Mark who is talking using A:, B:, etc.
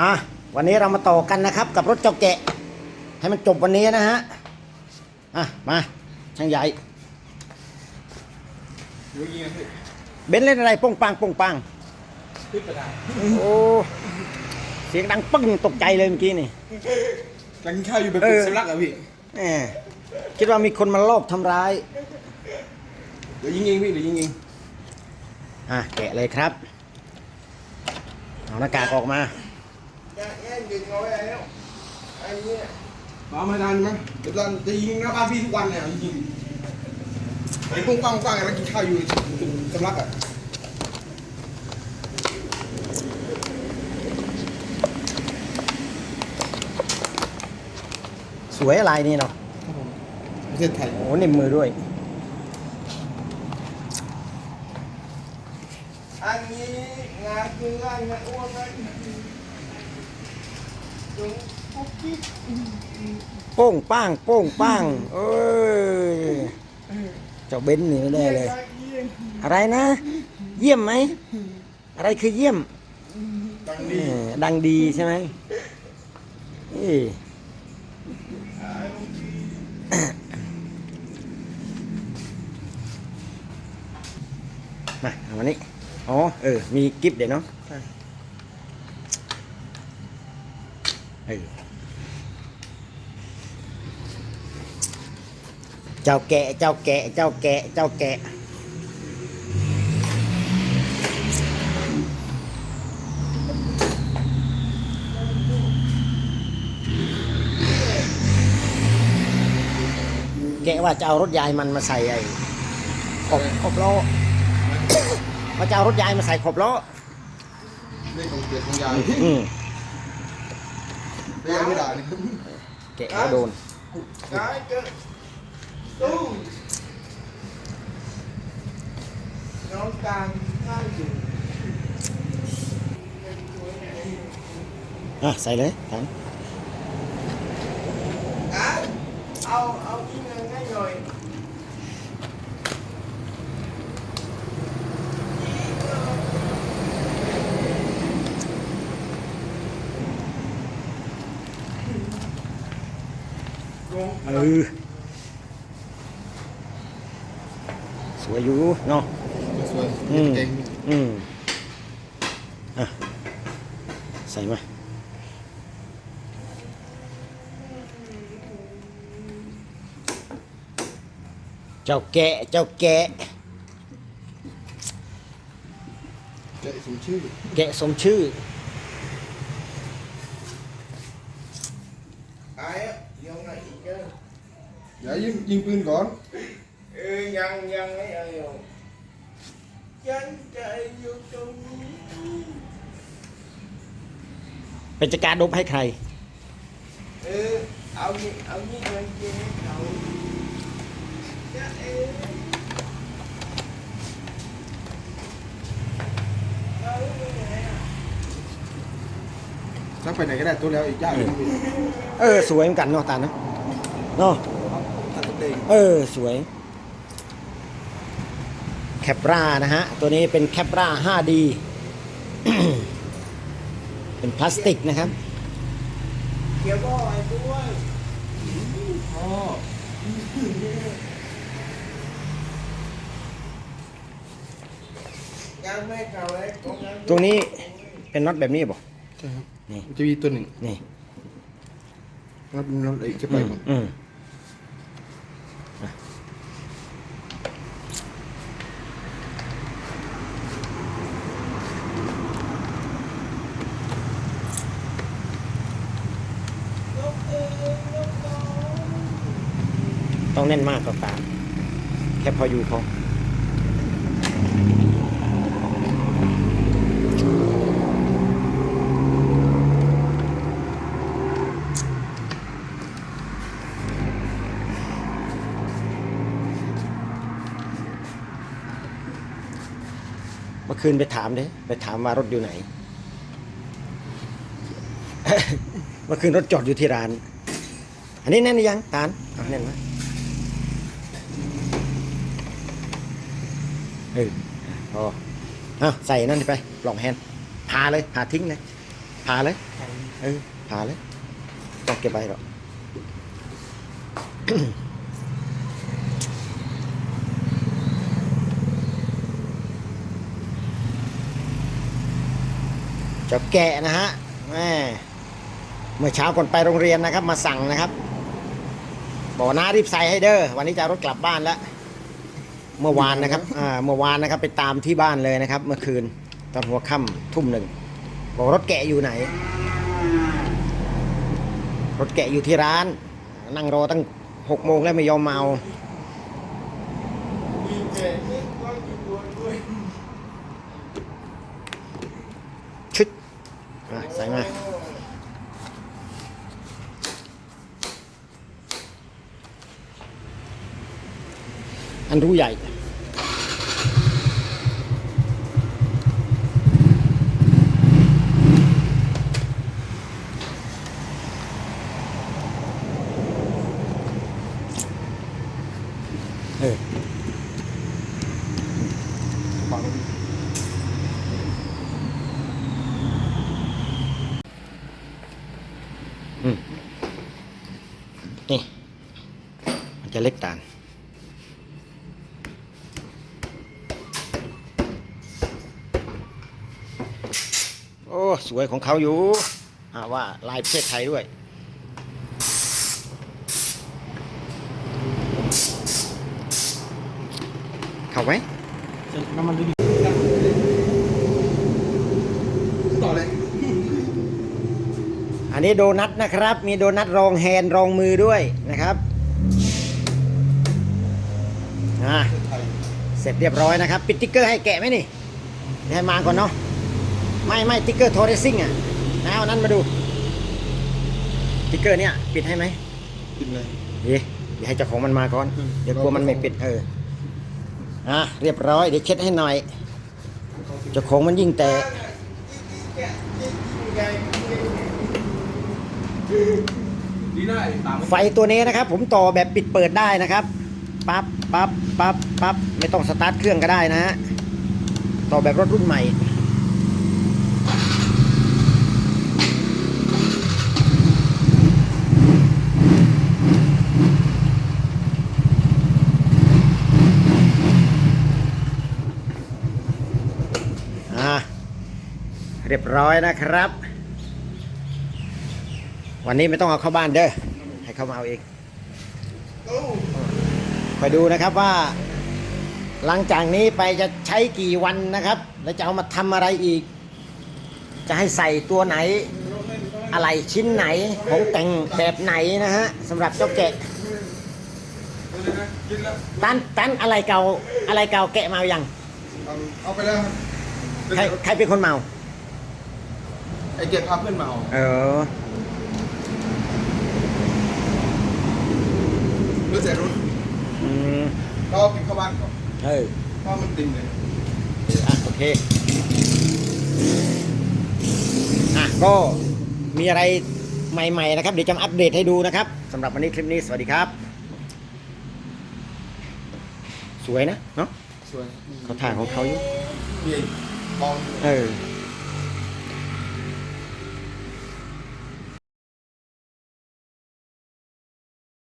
A: อะวันนี้เรามาต่อกันนะครับ กับรถเจ้าแกะ ให้มันจบวันนี้นะฮะอะมาช่างใหญ่
B: อยู่ยิงกันพี่
A: เบนซ์เล่นอะไรโป้งปังโป้งปัง
B: พี่กระดาษ
A: โอ้เสียงดังปึ้งตกใจเลยเมื่อกี้นี่
B: กำลังกินข้าวอยู่แบบ
A: เออ
B: สลักอะพี่
A: แหมคิดว่ามีคนมาลอบทำร้าย
B: เดี๋ยวยิงเองพี่เดี๋ยวยิงเอง
A: อะแกะเลยครับ เอาหน้ากากออกมา
B: มาไม่ทันมั้งเดี๋ยวเราจะยิงหน้าบ้านพี่ทุกวันเนี่ยยิงไอ้ปุ้งปังปังกำลังกินข้าวอยู่สลักอะ
A: สวยอะไรนี่เนาะ
B: ประเทศไทย
A: โอ้นิ่มมือด้วย
C: อันนี้งานคืองานงานอ้วนนะจงปุ๊บปิ๊บ
A: โป้งป้างโป้งป้างเอ้ยเจ้าเบนซ์นี่ไม่ได้เลย อะไรนะ เยี่ยมไหม อะไรคือเยี่ยม
B: ดัง
A: เอ
B: ดี
A: อดังดีใช่ไหมเอ้ยมาเอาวันนี้ อ๋อ เออ มีกิฟต์เดี๋ยวเนาะเออเจ้าแกะ เจ้าแกะ เจ้าแกะ เจ้าแกะ แกะว่าจะเอารถยายมันมาใส่ไอ้ขอบขอบล้อ ว่าจะเอารถยายมาใส่ขอบล้อ
B: เรื่องของเกียรติของยาย
A: อืม
B: เรื่องไม่ได้นี่
A: แกะแล้วโดน
C: กายเจอตู้น้องกลางข้างอยู่
A: อะใส่เลยทัน
C: กายเอาเอาที่เงินให้หน่อย
A: เออสวยอยู่เนาะ
B: สวย
A: อืม
B: เก่ง
A: อืมอะใส่มาเจ้าแกะเจ้าแกะ
B: เจ๊สมชื่อ
A: แกะสมชื่อ
C: กายยังไงอีกเจอ
B: อย่ายิงยิงปืนก่อน
C: เออยังยังไม่เอาอยู่ฉันใจอยู่ตรงนี้
A: เป็นจัดการดบให้ใคร
C: เออเอานี่เอานี่เงินเจ๊เขาจะเออเอาไปไหนอะ
B: สักไปไหนก็ได้ตัวแล้วอีกอย่างหนึงพี่
A: เออ สวยเหมือนกันเนาะตาเนาะเนาะ
B: ตัดตัว เอง
A: เออ สวย แคปรานะฮะ ตัวนี้เป็นแคปรา 5D เป็นพลาสติกนะครับ
C: เกี่ยวก็ไอ้ด้วย
B: พ่อ
C: ยังไม่เก่าเลยตรงนั้น
A: ตรงนี้เป็นน็อตแบบนี้บ่
B: ใช่ครับ
A: นี่
B: มันจะมีตัวหนึ่ง
A: นี่
B: รถรถไอ้จะไป
A: อืม
B: หมด
A: อืมต้อง แน่นมากกว่าตาแค่พออยู่พอเมื่อคืนไปถามเด้ไปถามว่ารถอยู่ไหน เมื่อคืนรถจอดอยู่ที่ร้าน อันนี้แน่นยังตาลอะแน่นไหม เออพอเอาใส่นั่นไปปล่องแฮนพาเลยพาทิ้งเลยพาเลยเออพาเลยต้องเก็บไปหรอกเจ้าแกะนะฮะแม่เมื่อเช้าก่อนไปโรงเรียนนะครับ มาสั่งนะครับ บอกน้ารีบใส่ให้เด้อ วันนี้จะรถกลับบ้านแล้ว เมื่อวานนะครับอ่าเมื่อวานนะครับ ไปตามที่บ้านเลยนะครับ เมื่อคืนตอนหัวค่ำทุ่มหนึ่งบอกรถแกะอยู่ไหน รถแกะอยู่ที่ร้าน นั่งรอตั้งหกโมงแล้วไม่ยอมมาเอา
C: มีแกนี่ก็อยู่ด้วยด้วย
A: ชุดอะใส่มาอันรู้ใหญ่ เออ
B: ฟัง
A: อืมนี่ มัน จะเล็กตาลโอ้สวยของเขาอยู่อ่าว่าลายประเทศไทยด้วยเข้าไหม
B: น้ำมันดีต่อเลย
A: อันนี้โดนัทนะครับ มีโดนัทรองแฮนด์รองมือด้วย นะครับอ่า
B: ไทย
A: เสร็จเรียบร้อยนะครับ ปิดติ๊กเกอร์ให้แกะไหมนี่เดี๋ยวให้มาก่อนเนาะไม่ไม่ติ๊กเกอร์โทรเรซิ่งอะนะเอานั้นมาดูติ๊กเกอร์เนี่ยปิดให้ไหม
B: กินเลย
A: เดี๋ยวเดี๋ยวให้เจ้าของมันมาก่อน
B: อืม
A: เดี๋ยวกลัวมันไม่ปิดเอออะเรียบร้อยเดี๋ยวเช็ดให้หน่อยเจ้าของมันยิ่งแต่
B: ดีหน้าตาม
A: ไฟตัวนี้นะครับ ผมต่อแบบปิดเปิดได้นะครับ ปั๊บปั๊บปั๊บปั๊บไม่ต้องสตาร์ทเครื่องก็ได้นะฮะต่อแบบรถรุ่นใหม่อ่าเรียบร้อยนะครับ วันนี้ไม่ต้องเอาเข้าบ้านเด้อ ให้เขามาเอาเอง คอยดูนะครับว่า หลังจากนี้ไปจะใช้กี่วันนะครับ แล้วจะเอามาทำอะไรอีก จะให้ใส่ตัวไหน อะไรชิ้นไหนของแต่งแบบไหนนะฮะสำหรับเจ้าแกะ
B: กินแล้ว
A: ตันตันอะไรเก่าอะไรเก่าแกะมายัง
B: เอาไปแล้วครับ
A: ใครใครเป็นคนเมา
B: ไอเก็บพาเพื่อนมาเอา
A: เออ
B: เมื่อเสร็จรุ่น
A: อืม
B: ก็ปิดเข้าบ้านก่อน
A: เออ
B: เพราะมัน ติงเลย
A: อะโอเคอะก็มีอะไรใหม่ๆนะครับ เดี๋ยวจะมาอัปเดตให้ดูนะครับสำหรับวันนี้คลิปนี้สวัสดีครับ สวยนะเนาะ
B: สวย
A: เขาถ่ายของเขาอยู่
B: มีกอง
A: เออ